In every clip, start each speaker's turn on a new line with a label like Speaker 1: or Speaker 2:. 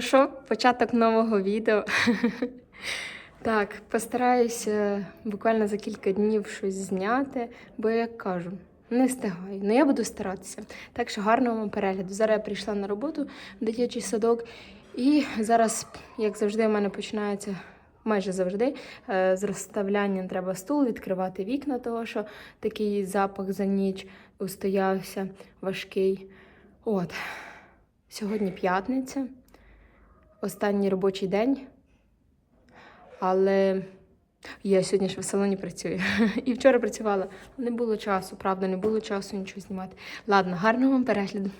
Speaker 1: Що, початок нового відео. Так, постараюся буквально за кілька днів щось зняти, бо як кажу, не встигаю. Ну я буду старатися. Так що гарного вам перегляду. Зараз я прийшла на роботу в дитячий садок, і зараз, як завжди, у мене починається. Майже завжди е, з розставлянням треба стул, відкривати вікна, того що такий запах за ніч устоявся важкий. От. Сьогодні п'ятниця, останній робочий день. Але я сьогодні ще в салоні працюю. І вчора працювала. Не було часу, правда, не було часу нічого знімати. Ладно, гарного вам перегляду.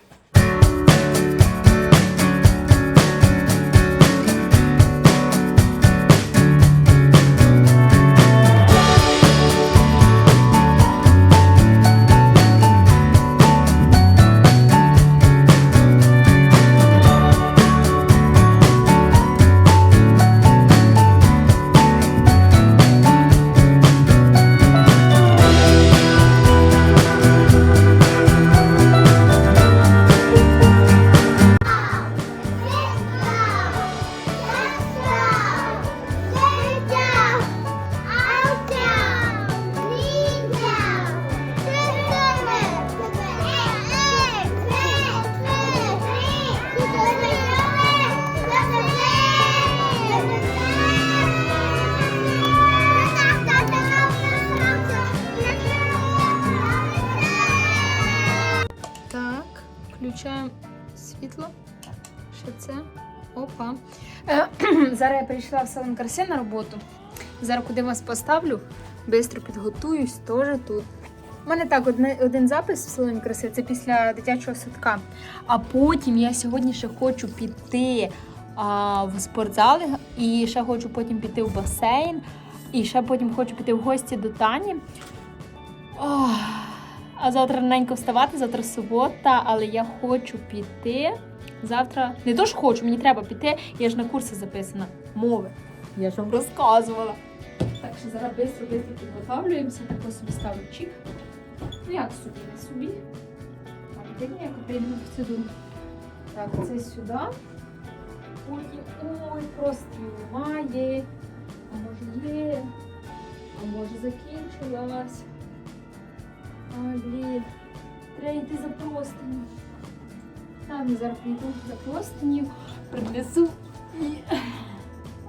Speaker 1: Включаємо світло. Що це? Опа. Е, Зараз я прийшла в салон краси на роботу. Зараз куди вас поставлю, швидко підготуюсь, теж тут. У мене так один запис в салоні краси, це після дитячого садка. А потім я сьогодні ще хочу піти а, в спортзал і ще хочу потім піти в басейн. І ще потім хочу піти в гості до Тані. Ох, а завтра раненько вставати, завтра субота, але я хочу піти. Завтра не то ж хочу, мені треба піти. Я ж на курси записана. Мови. Я ж вам розказувала. Так що зараз швидко швидко підготовлюємося, тако собі ставлю чік. Ну як собі, не собі. А як я прийду процедуру. Так, це сюди. Потім, ой, просто немає. А може є, а може закінчилась. Ой, блін. Треба йти за простиню. Там я зараз прийду за простиню, принесу і.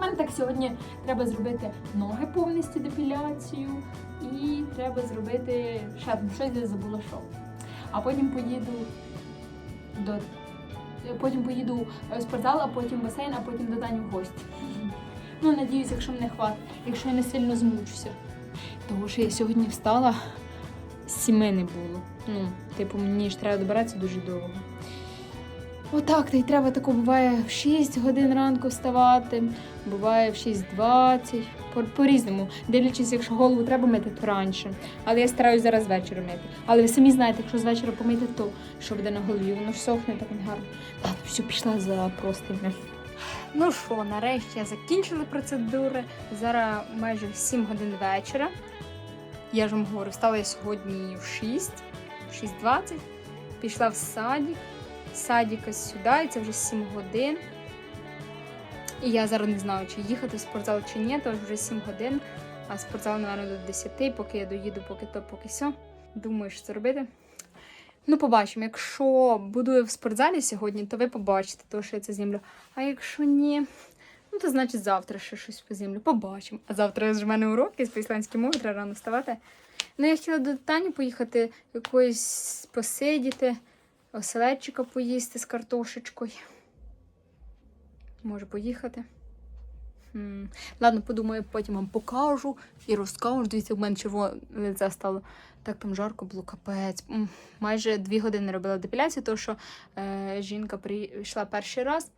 Speaker 1: Мене так сьогодні треба зробити ноги повністю депіляцію і треба зробити ще щось я забула що. А потім поїду до. Потім поїду в спортзал, а потім в басейн, а потім до Дані в гості. Ну, надіюсь, якщо мене хватить, якщо я не сильно змучуся. Тому що я сьогодні встала, сіми не було. Ну, типу, мені ж треба добиратися дуже довго. Отак, та й треба тако буває в 6 годин ранку вставати, буває в 6.20, по- по-різному. Дивлячись, якщо голову треба мити, то раніше. Але я стараюсь зараз ввечері мити. Але ви самі знаєте, якщо з вечора помити, то що буде на голові? Воно ж сохне так не гарно. Ладно, все, пішла за простиня. Ну що, нарешті я закінчила процедури. Зараз майже 7 годин вечора. Я ж вам говорю, встала я сьогодні в 6, 6.20, пішла в садик, з садика сюди, і це вже 7 годин. І я зараз не знаю, чи їхати в спортзал чи ні, то вже 7 годин, а спортзал, напевно, до 10, поки я доїду, поки то, поки все. Думаю, що це робити. Ну, побачимо. Якщо буду в спортзалі сьогодні, то ви побачите, то, що я це знімлю. А якщо ні, ну то значить завтра ще щось позімлю. Побачимо. А завтра ж в мене уроки з ісландської мови, треба рано вставати. Ну, я хотіла до Тані поїхати, якоїсь посидіти, оселедчика поїсти з картошечкою. Може поїхати. Хм. Ладно, подумаю, потім вам покажу і розкажу. Дивіться, в мене червоне лице стало. Так там жарко було капець. Майже дві години робила депіляцію, тому що е, жінка прийшла перший раз.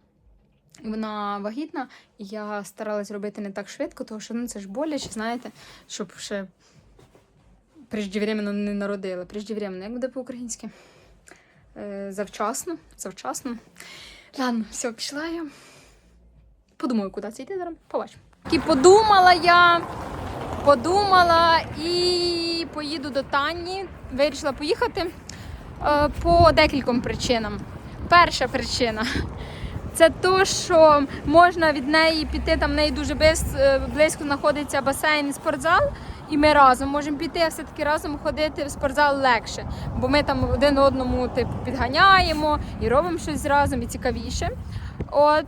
Speaker 1: Вона вагітна, і я старалась робити не так швидко, тому що ну, це ж боляче, знаєте, щоб ще преждевременно не народила. Преждевременно, як буде по-українськи? Е, завчасно, завчасно. Ладно, все, пішла я. Подумаю, куди це йти зараз. Побачимо. І подумала я, подумала і поїду до Тані. Вирішила поїхати е, по декільком причинам. Перша причина. Це то, що можна від неї піти, там в неї дуже е, близько знаходиться басейн і спортзал, і ми разом можемо піти, а все-таки разом ходити в спортзал легше. Бо ми там один одному типу, підганяємо і робимо щось разом і цікавіше. От.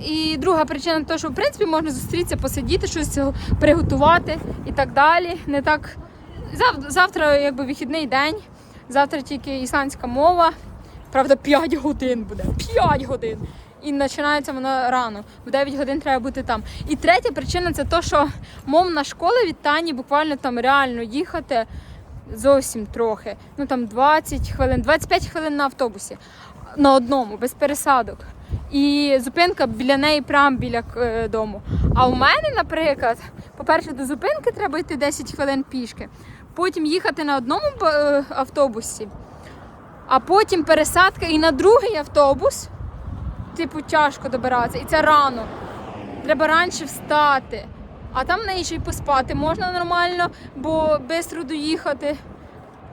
Speaker 1: І друга причина то, що в принципі можна зустрітися, посидіти, щось приготувати і так далі. Не так Зав- завтра якби вихідний день. Завтра тільки ісландська мова. Правда, 5 годин буде. 5 годин. І починається вона рано. В 9 годин треба бути там. І третя причина це те, що мовна школа від Тані буквально там реально їхати зовсім трохи. Ну там 20 хвилин, 25 хвилин на автобусі. На одному, без пересадок. І зупинка біля неї прямо біля е, дому. А у мене, наприклад, по-перше, до зупинки треба йти 10 хвилин пішки, потім їхати на одному е, автобусі, а потім пересадка і на другий автобус. Типу, тяжко добиратися. І це рано. Треба раніше встати. А там в неї ще й поспати можна нормально, бо швидко доїхати.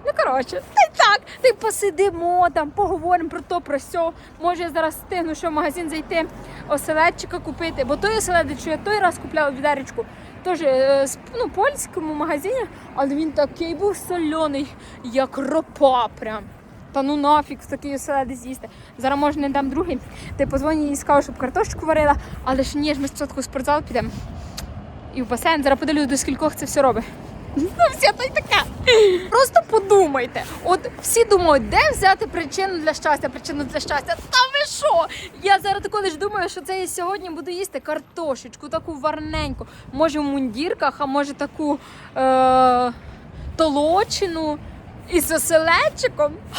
Speaker 1: Ну, коротше, й так, та й посидимо там, поговоримо про то, про сьо. Може, я зараз встигну, що в магазин зайти, оселедчика купити, бо той оселедець, що я той раз купляла відеречку, теж е, ну, польському магазині, але він такий був соляний, як ропа прям. Та ну нафіг такий оселедець з'їсти. Зараз може не дам другий. Ти позвоню їй скажу, щоб картошку варила, але ж ні ж ми спочатку в спортзал підемо. І в басейн. Зараз подивлюсь, до скількох це все робить. Ну, все то й таке. Просто подумайте. От всі думають, де взяти причину для щастя, причину для щастя. Та ви що? Я зараз тако лиш думаю, що це я сьогодні буду їсти картошечку, таку варненьку. Може в мундірках, а може таку е- толочину із оселедчиком.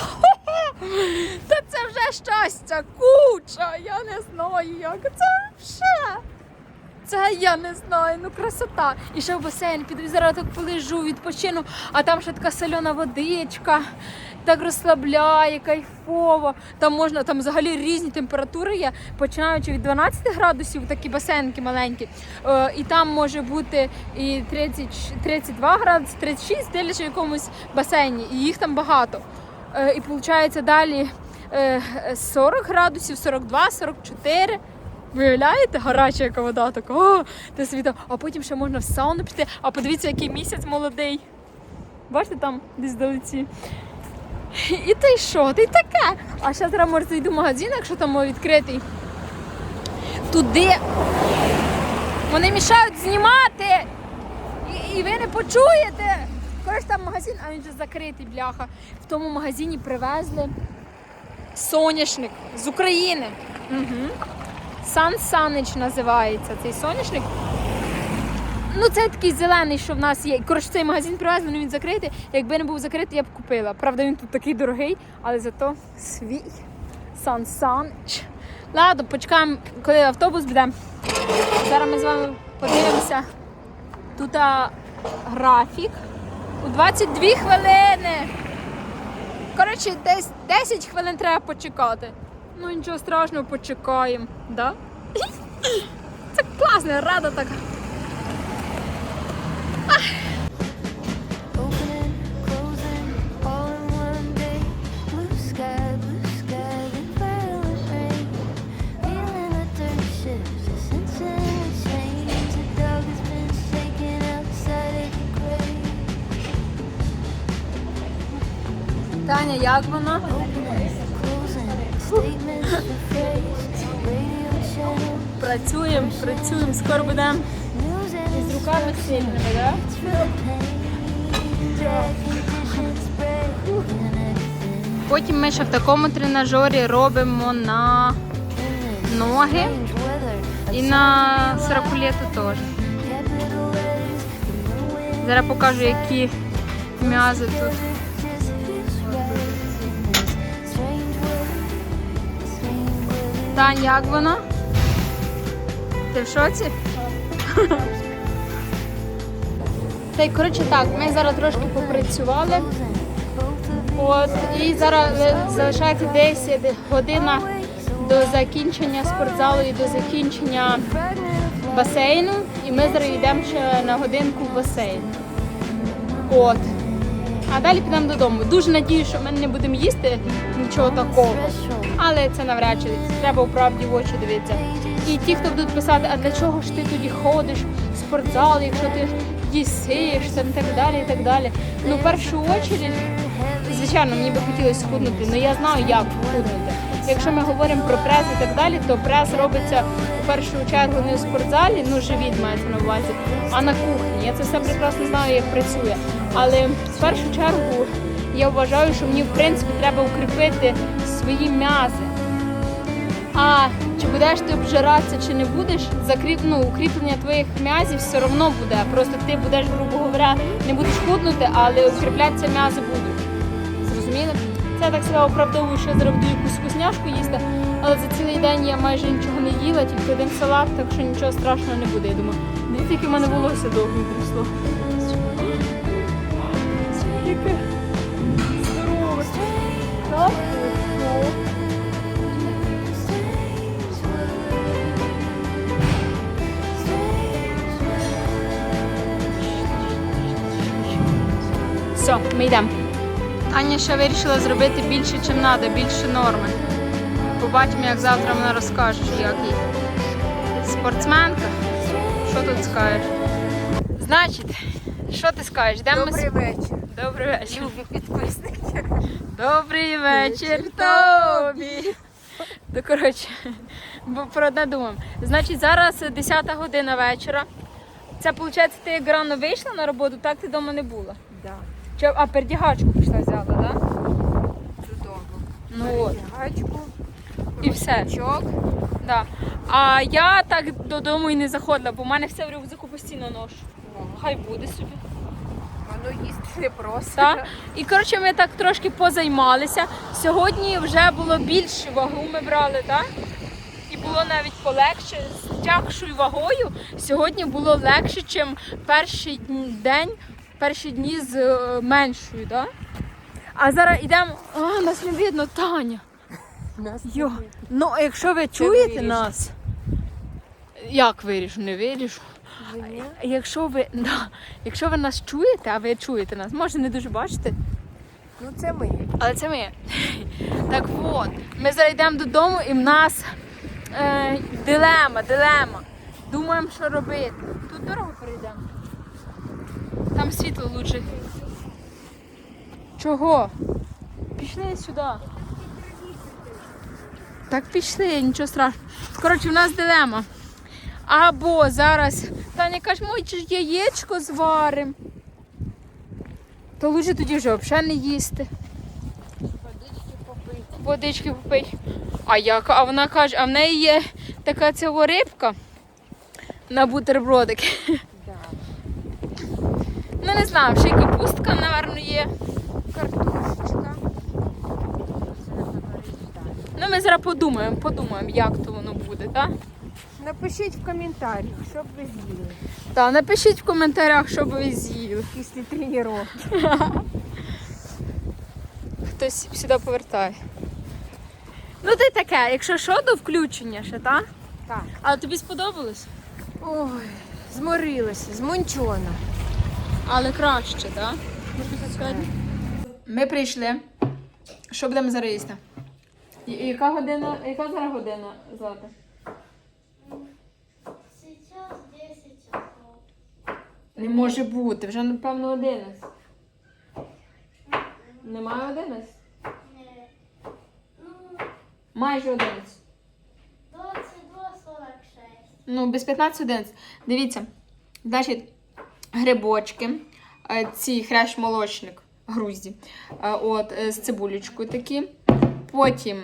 Speaker 1: Та це вже щастя, куча. Я не знаю, як це вже. Це я не знаю, ну красота. І ще в басейн піду, зараз так полежу, відпочину, а там ще така сольона водичка, так розслабляє, кайфово. Там можна, там взагалі різні температури є, починаючи від 12 градусів, такі басейнки маленькі. Е, і там може бути і 30, 32 градуси, 36, дивлячись в якомусь басейні, і їх там багато. Е, і виходить далі е, 40 градусів, 42, 44. Виявляєте, гаряча яка вода, така, о, ти світа. А потім ще можна в сауну піти, а подивіться, який місяць молодий. Бачите там десь далеці. І ти що? Ти таке. А ще зараз може зайду в магазин, якщо там відкритий. Туди. Вони мішають знімати. І, і ви не почуєте. Коротше, там магазин, а він вже закритий, бляха. В тому магазині привезли соняшник з України. Угу. Сан Санич називається цей соняшник. Ну, це такий зелений, що в нас є. Коротше, цей магазин привезли, але він закритий. Якби не був закритий, я б купила. Правда, він тут такий дорогий, але зато свій Сан Санич. Ладно, почекаємо, коли автобус буде. Зараз ми з вами подивимося. Тут а, графік. У 22 хвилини. Коротше, десь 10 хвилин треба почекати. Ну нічого страшного, почекаємо. Да? Це класно, рада така. Таня, як
Speaker 2: channel,
Speaker 1: Працюємо, працюємо, скоро будемо з руками сильними, да?
Speaker 2: and everything
Speaker 1: Потім ми ще в такому тренажері робимо на ноги і на сракулету теж. Зараз покажу, які м'язи тут. Тань, як воно? Ти в шоці? Та й коротше так, ми зараз трошки попрацювали. От, і зараз е, залишається десь година до закінчення спортзалу і до закінчення басейну. І ми зараз йдемо ще на годинку в басейн. От. А далі підемо додому. Дуже надію, що ми не будемо їсти нічого такого. Але це навряд чи треба у правді в очі дивитися. І ті, хто будуть писати, а для чого ж ти тоді ходиш в спортзал, якщо ти їсиш там так далі, і так далі. Ну, в першу очередь, звичайно, мені би хотілося схуднути, але я знаю, як схуднути. Якщо ми говоримо про прес і так далі, то прес робиться в першу чергу не у спортзалі, ну живіт мається на увазі, а на кухні. Я це все прекрасно знаю, як працює. Але в першу чергу я вважаю, що мені в принципі треба укріпити свої м'язи. А чи будеш ти обжиратися, чи не будеш, закріп... ну, укріплення твоїх м'язів все одно буде. Просто ти будеш, грубо говоря, не будеш худнути, але укріплятися м'язи будуть. Зрозуміли? Це я так себе оправдовую, що я зараз якусь вкусняшку їсти, але за цілий день я майже нічого не їла, тільки один салат, так що нічого страшного не буде, я думаю. Дивіться, яке в мене волосся довго прийшло. Яке Все, ми йдемо. Таня ще вирішила зробити більше, ніж треба, більше норми. Побачимо, як завтра вона розкаже, як їй. Спортсменка. Що тут скажеш? Значить, що ти скажеш? Йдемо ми
Speaker 3: Добрий
Speaker 1: с-
Speaker 3: вечір,
Speaker 1: Добрий вечір.
Speaker 3: любі підписники.
Speaker 1: Добрий вечір тобі. То коротше, бо про одне думаємо. Значить, зараз 10 година вечора. Це виходить, ти як рано вийшла на роботу, так ти вдома не була.
Speaker 3: Да,
Speaker 1: Чи, а пердягачку пішла взяла, так? Да?
Speaker 3: чудово.
Speaker 1: Ну от.
Speaker 3: Гачку,
Speaker 1: І все. Да. А я так додому і не заходила, бо в мене все в рюкзаку постійно ношу. Хай буде собі.
Speaker 3: Воно їсти не просто.
Speaker 1: Так? І коротше, ми так трошки позаймалися. Сьогодні вже було більше вагу ми брали, так? І було навіть полегше з тягшою вагою. Сьогодні було легше, ніж перший день, перші дні з е, меншою, так? А зараз йдемо. А, нас не видно, Таня.
Speaker 3: Нас
Speaker 1: Йо. Ну, а якщо ви чуєте
Speaker 3: виріжу.
Speaker 1: нас, як виріжу, не виріжу.
Speaker 3: Ні.
Speaker 1: Якщо ви, да, якщо ви нас чуєте, а ви чуєте нас, може не дуже бачите,
Speaker 3: Ну це ми.
Speaker 1: але це ми. Так от, ми зараз йдемо додому і в нас е, дилема, дилема. Думаємо, що робити. Тут дорогу перейдемо. Там світло лучше. Чого? Пішли сюди. Так пішли, нічого страшного. Коротше, в нас дилема. Або зараз Таня каже, чи яєчко зварим. То лучше тоді вже взагалі не їсти.
Speaker 3: Водички попити.
Speaker 1: Водички попить. А як? А вона каже, а в неї є така цього рибка на бутербродики.
Speaker 3: Да.
Speaker 1: Ну не знаю, ще й капустка, напевно, є.
Speaker 3: Картошечка.
Speaker 1: Ну ми зараз подумаємо, подумаємо, як то воно буде, так?
Speaker 3: Напишіть в коментарях, що б ви з'їли
Speaker 1: Так, напишіть в коментарях, що б ви з'їли.
Speaker 3: після тренування.
Speaker 1: Хтось сюди повертає. Ну ти таке, якщо що, до включення ще, так?
Speaker 3: Так.
Speaker 1: Але тобі сподобалось?
Speaker 3: Ой, зморилася, змончона.
Speaker 1: Але краще, так? Ми прийшли. Що будемо зараз їсти? І- і Яка година? Яка зараз година Злата?
Speaker 2: Сейчас 10 часов.
Speaker 1: Не може бути, вже напевно 11. Немає 11?
Speaker 2: Нет. Ну,
Speaker 1: Майже 11.
Speaker 2: 22.46.
Speaker 1: Ну, без 15-11. Дивіться, значить, грибочки, е, ці хрящ молочник, грузді, е, от, е, з цибулечкою такі. Потім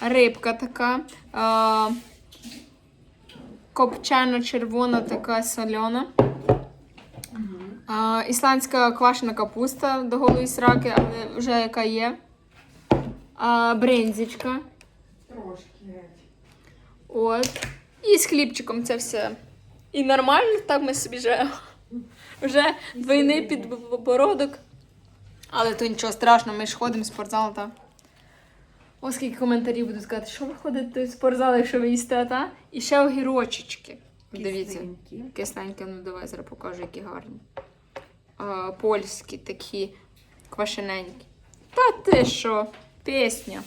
Speaker 1: рибка така, е, копчена червона така сольона. Ісландська квашена капуста до голої сраки, але вже яка є. Бринзічка.
Speaker 3: Трошки.
Speaker 1: От. І з хлібчиком це все. І нормально, так ми собі живемо. Вже двойний підбородок. Але то нічого страшного, ми ж ходимо в спортзал, та. Ось скільки коментарів будуть сказати, що ви ходите в спортзал, якщо ви їсте, та? І ще огірочечки. Дивіться.
Speaker 3: Кисленькі.
Speaker 1: Кисленьке, ну давай зараз покажу, які гарні. е, польські такі квашененькі. Та ти що, пісня.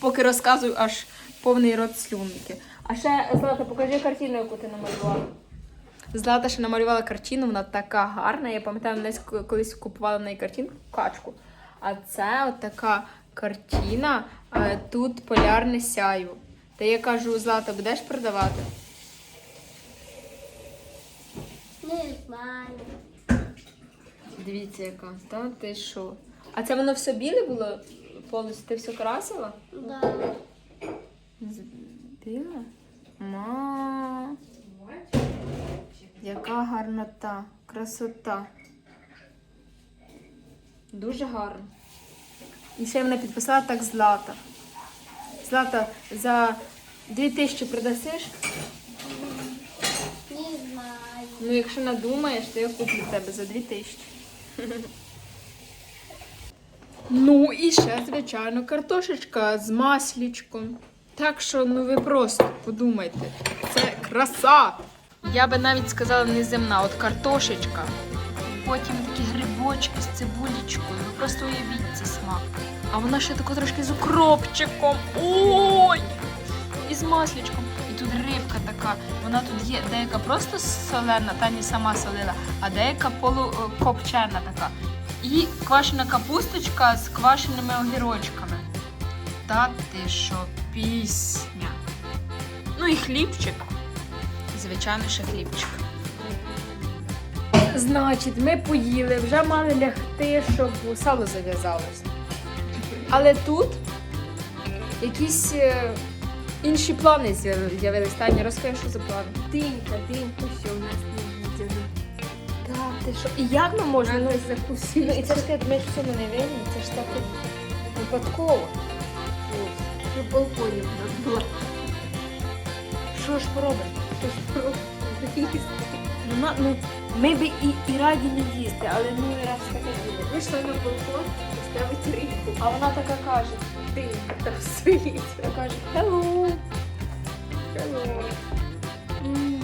Speaker 1: Поки розказую, аж повний рот слюнки. А ще, Злата, покажи картину, яку ти намалювала. Злата ще намалювала картину, вона така гарна. Я пам'ятаю, десь колись купувала в неї картинку, качку. А це от така картина, е, тут полярне сяйво. Та я кажу, Злата, будеш продавати?
Speaker 2: Не знаю.
Speaker 1: Дивіться, яка. Та ти що? А це воно все біле було? Повністю ти все красила?
Speaker 2: Да.
Speaker 1: Біле? Ма. Яка гарнота, красота. Дуже гарно. І ще вона підписала так Злата. Злата, за 2000 продасиш?
Speaker 2: Не знаю.
Speaker 1: Ну, якщо надумаєш, то я куплю тебе за 2000. Ну і ще, звичайно, картошечка з маслічком. Так що, ну ви просто подумайте, це краса. Я би навіть сказала неземна, от картошечка. Потім такі грибочки з цибулечкою. Ви просто уявіть цей смак. А вона ще тако трошки з укропчиком. Ой! І з маслічком. І тут рибка така. Вона тут є деяка просто солена, та не сама солила, а деяка полукопчена така. І квашена капусточка з квашеними огірочками. Та ти що, пісня. Ну і хлібчик. Звичайно, ще хлібчик. Значить, ми поїли, вже мали лягти, щоб сало зав'язалось. Але тут якісь е, інші плани з'яв- з'явились. Таня, розкажи, що за плани.
Speaker 3: Динька, динька, все у нас не видно.
Speaker 1: Так, ти що? І як ми можемо?
Speaker 3: Воно
Speaker 1: Ну, і це ж ти думаєш, в цьому не винні, це ж так випадково.
Speaker 3: На балконі в нас була.
Speaker 1: Що ж поробимо?
Speaker 3: Що ж їсти.
Speaker 1: Ну, ну, ми би і, і раді не їсти, але ну і раз таке діло.
Speaker 3: Вийшла на балкон, поставити рибку.
Speaker 1: А вона така каже,
Speaker 3: Динька там стоїть.
Speaker 1: вона каже, hello.
Speaker 3: Hello.
Speaker 1: М,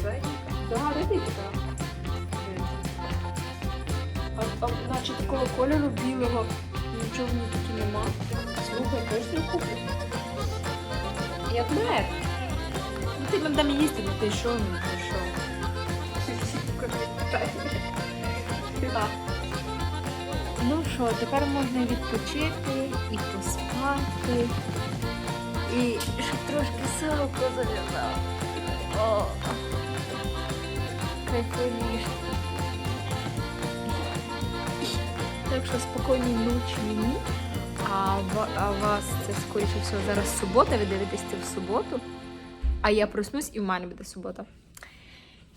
Speaker 3: Сладенько.
Speaker 1: Да, рибка. А, а наче такого кольору білого, нічого в ній таки нема. Слухай, точно куплю. Як мед. Ну ти нам дам їсти, ну ти що, ну ти що. Так. Ну що, тепер можна відпочити і поспати. І щоб трошки салко зав'язав. О, кайфуєш. Так що спокійної ночі мені. А, у вас це скоріше всього зараз субота, ви дивитесь це в суботу. А я проснусь і в мене буде субота.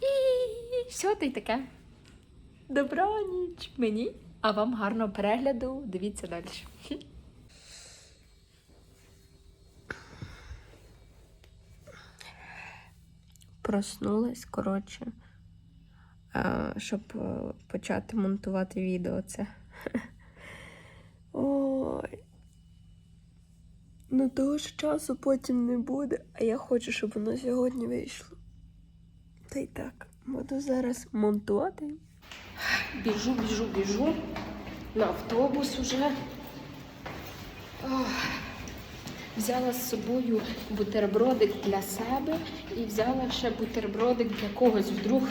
Speaker 1: І все та й таке. Добраніч мені, а вам гарного перегляду. Дивіться далі. Проснулась, коротше, е, щоб е, почати монтувати відео це. Ой. Ну того ж часу потім не буде, а я хочу, щоб воно сьогодні вийшло. Та й так, буду зараз монтувати. Біжу, біжу, біжу. На автобус уже. Ох. Взяла з собою бутербродик для себе і взяла ще бутербродик для когось. Вдруг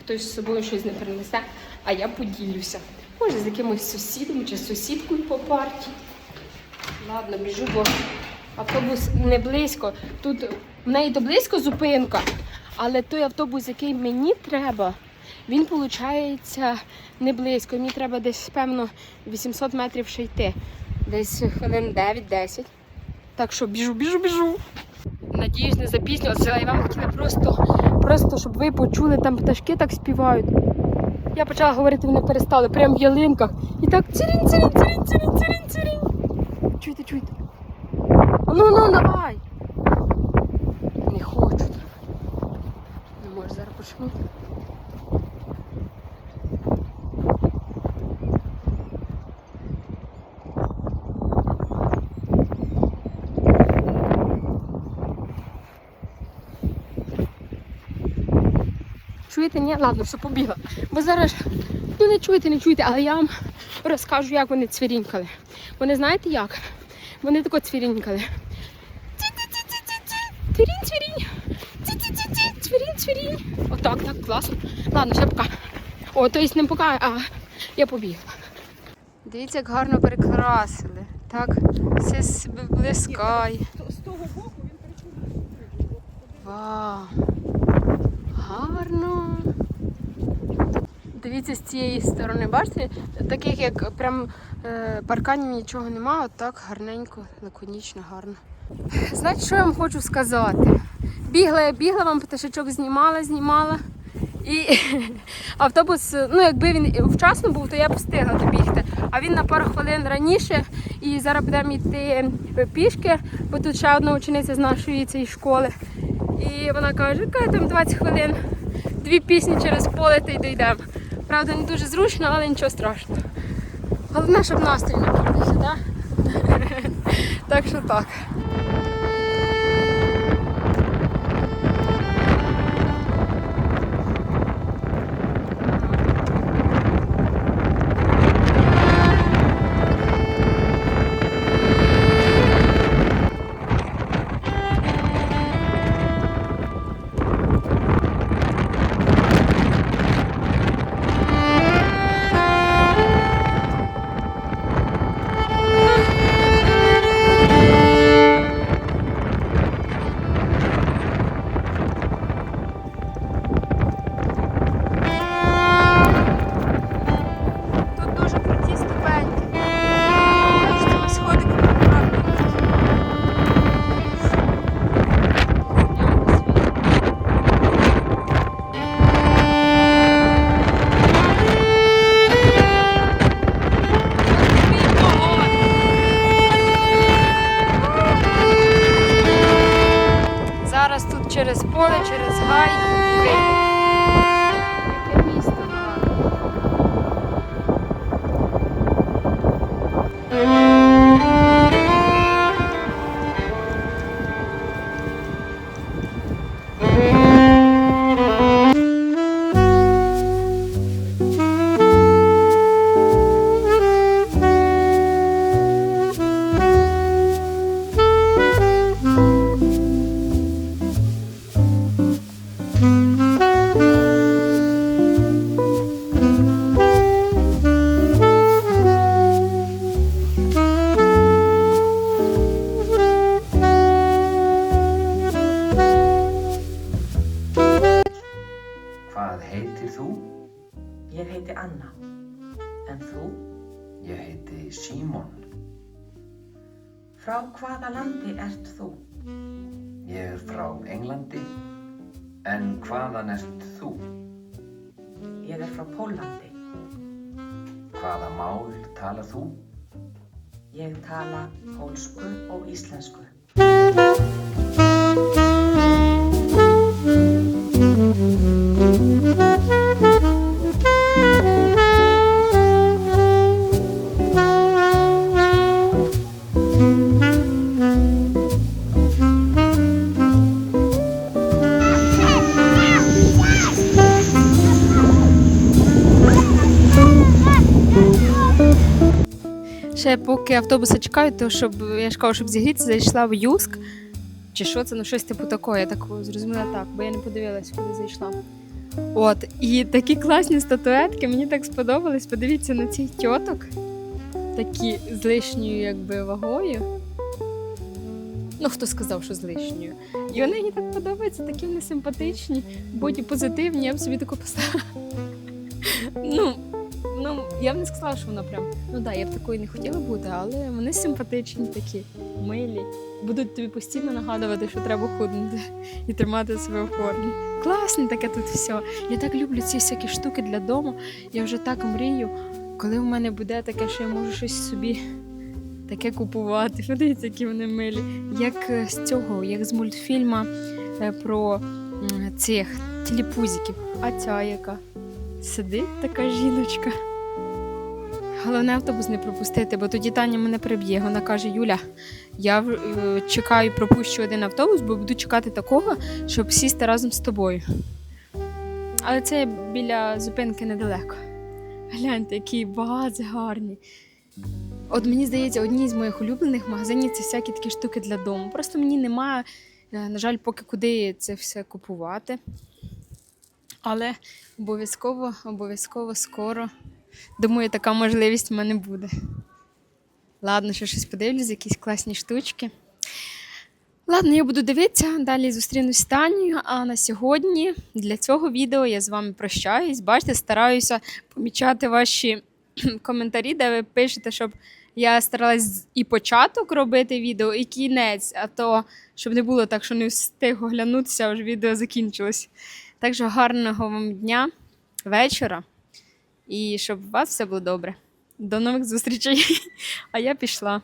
Speaker 1: хтось з собою щось не принесе, а я поділюся. Може, з якимось сусідом чи сусідкою по парті. Ладно, біжу, бо автобус не близько. Тут в неї то близько зупинка, але той автобус, який мені треба, він виходить не близько. Мені треба десь, певно, 800 метрів ще йти. Десь хвилин 9-10. Так що біжу, біжу, біжу. Надіюсь, не запізнювалася, але я вам хотіла просто, просто, щоб ви почули, там пташки так співають. Я почала говорити, вони перестали, прямо в ялинках. І так цирінь, цирінь, цирінь, цирінь, цирінь, цирінь. Чуєте, чуєте? Ну, ну, давай. Не хочу. Не можу зараз почнути. Чуєте, ні? Ладно, все побігла. Бо зараз, ну не чуєте, не чуєте, але я вам розкажу, як вони цвірінькали. Вони знаєте як? Вони тако цвірінькали. Цвірінь, цвірінь. Цвірінь, цвірінь. Отак, так, класно. Ладно, ще пока. О, то есть не пока, а я побігла. Дивіться, як гарно перекрасили. Так, все блискає.
Speaker 3: З того боку він причому.
Speaker 1: Вау! Гарно. Дивіться з цієї сторони, бачите, таких як прям е, парканів нічого немає, от так гарненько, лаконічно, гарно. Знаєте, що я вам хочу сказати? Бігла я бігла, вам пташечок знімала, знімала. І автобус, ну якби він вчасно був, то я б встигла добігти. А він на пару хвилин раніше, і зараз будемо йти пішки, бо тут ще одна учениця з нашої цієї школи. І вона каже, яка там 20 хвилин, дві пісні через поле та й дійдемо. Правда, не дуже зручно, але нічого страшного. Головне, щоб настрій не портився, так? Так що так.
Speaker 4: Hvaðan ert þú?
Speaker 5: Ég er frá Pólandi.
Speaker 4: Hvaða mál talar þú?
Speaker 5: Ég tala pólsku og íslensku.
Speaker 1: Поки автобуса чекають, то щоб я ж кажу, щоб зігрітися, зайшла в Юск. Чи що це? Ну щось типу такого, я так зрозуміла так, бо я не подивилась, куди зайшла. От, і такі класні статуетки, мені так сподобались. Подивіться на цих тьоток, такі з лишньою якби вагою. Ну, хто сказав, що з лишньою. І вони мені так подобаються, такі вони симпатичні, боді позитивні, я б собі таку поставила. Я б не сказала, що вона прям. Ну так, я б такої не хотіла бути, але вони симпатичні такі, милі. Будуть тобі постійно нагадувати, що треба худнути і тримати себе в формі. Класне таке тут все. Я так люблю ці всякі штуки для дому. Я вже так мрію, коли в мене буде таке, що я можу щось собі таке купувати. Подивіться, які вони милі. Як е, з цього, як з мультфільма е, про цих тіліпузиків. А ця яка? Сидить така жіночка. Головне автобус не пропустити, бо тоді Таня мене приб'є. Вона каже: Юля, я е, чекаю, пропущу один автобус, бо буду чекати такого, щоб сісти разом з тобою. Але це біля зупинки недалеко. Гляньте, які вази гарні. От мені здається, одні з моїх улюблених магазинів це всякі такі штуки для дому. Просто мені немає, е, на жаль, поки куди це все купувати. Але обов'язково, обов'язково скоро. Думаю, така можливість в мене буде. Ладно, ще щось подивлюсь, якісь класні штучки. Ладно, я буду дивитися, далі зустрінусь з Танією. А на сьогодні для цього відео я з вами прощаюсь. Бачите, стараюся помічати ваші коментарі, де ви пишете, щоб я старалась і початок робити відео, і кінець, а то щоб не було так, що не встиг оглянутися, а вже відео закінчилось. Так що гарного вам дня, вечора, і щоб у вас все було добре. До нових зустрічей. А я пішла.